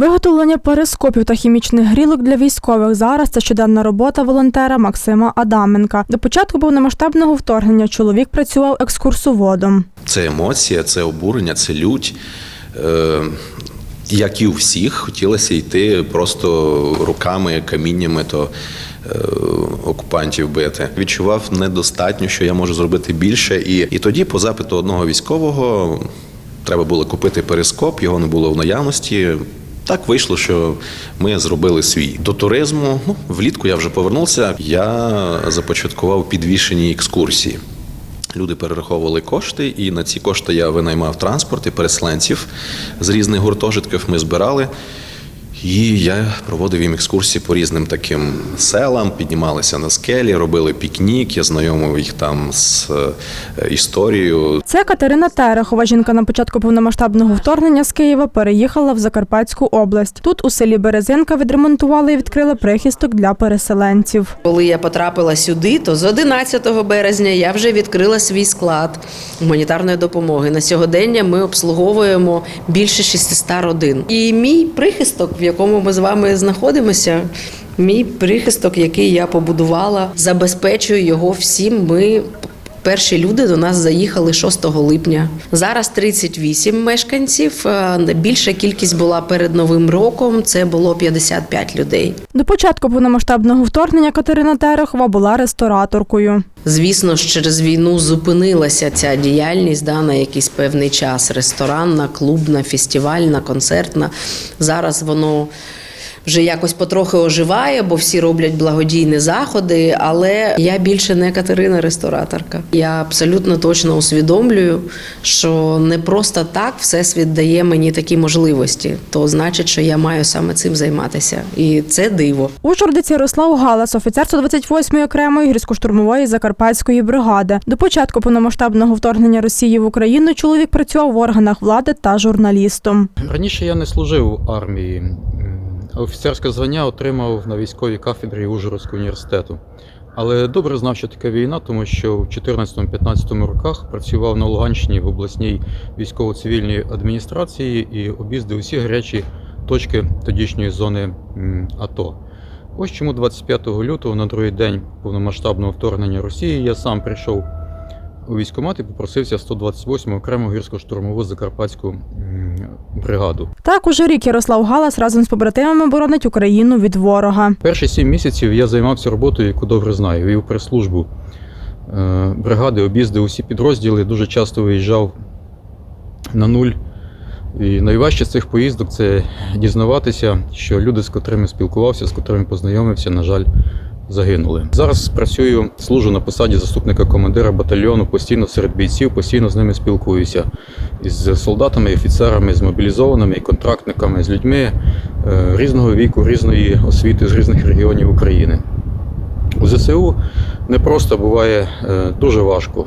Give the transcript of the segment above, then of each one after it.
Виготовлення перископів та хімічних грілок для військових зараз це щоденна робота волонтера Максима Адаменка. До початку повномасштабного вторгнення чоловік працював екскурсоводом. Це емоція, це обурення, це лють. Е, як і у всіх, хотілося йти просто руками, каміннями то е, окупантів бити. Відчував недостатньо, що я можу зробити більше. І, і тоді, по запиту одного військового, треба було купити перископ, його не було в наявності. Так вийшло, що ми зробили свій до туризму. Ну, влітку я вже повернувся. Я започаткував підвішені екскурсії. Люди перераховували кошти, і на ці кошти я винаймав транспорт і переселенців з різних гуртожитків. Ми збирали. І я проводив їм екскурсії по різним таким селам, піднімалися на скелі, робили пікнік, я знайомив їх там з е, історією. Це Катерина Терехова. Жінка на початку повномасштабного вторгнення з Києва переїхала в Закарпатську область. Тут у селі Березинка відремонтували і відкрили прихисток для переселенців. Коли я потрапила сюди, то з 11 березня я вже відкрила свій склад гуманітарної допомоги. На сьогодення ми обслуговуємо більше 600 родин. І мій прихисток, в якому ми з вами знаходимося. Мій прихисток, який я побудувала, забезпечує його всім. Ми перші люди до нас заїхали 6 липня. Зараз 38 мешканців. Е, Більша кількість була перед новим роком. Це було 55 людей. До початку повномасштабного вторгнення Катерина Терехова була рестораторкою. Звісно ж, через війну зупинилася ця діяльність да, на якийсь певний час. Ресторанна, клубна, фестивальна, концертна. Зараз воно вже якось потрохи оживає, бо всі роблять благодійні заходи. Але я більше не Катерина рестораторка. Я абсолютно точно усвідомлюю, що не просто так всесвіт дає мені такі можливості. То значить, що я маю саме цим займатися, і це диво. Ужгородець Ярослав Галас, офіцер 128-ї окремої гірсько-штурмової закарпатської бригади. До початку повномасштабного вторгнення Росії в Україну чоловік працював в органах влади та журналістом. Раніше я не служив армії, офіцерське звання отримав на військовій кафедрі Ужгородського університету. Але добре знав, що таке війна, тому що в 14-15 роках працював на Луганщині в обласній військово-цивільній адміністрації і об'їздив усі гарячі точки тодішньої зони АТО. Ось чому 25 лютого, на другий день повномасштабного вторгнення Росії, я сам прийшов у військкомат і попросився в 128 окрему гірсько-штурмову закарпатську м, бригаду. Так уже рік Ярослав Галас разом з побратимами боронить Україну від ворога. Перші сім місяців я займався роботою, яку добре знаю. Вів прес-службу е, бригади, об'їздив усі підрозділи, дуже часто виїжджав на нуль. І найважче з цих поїздок це дізнаватися, що люди, з котрими спілкувався, з котрими познайомився, на жаль, загинули. Зараз працюю, служу на посаді заступника командира батальйону, постійно серед бійців, постійно з ними спілкуюся із солдатами, офіцерами, з мобілізованими, і контрактниками, з людьми е, різного віку, різної освіти з різних регіонів України. У ЗСУ не просто буває е, дуже важко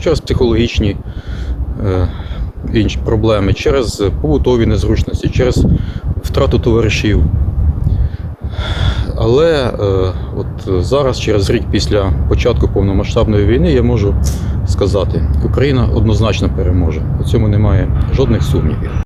через психологічні е, інші проблеми, через побутові незручності, через втрату товаришів. Але е, от зараз, через рік після початку повномасштабної війни, я можу сказати, Україна однозначно переможе. У цьому немає жодних сумнівів.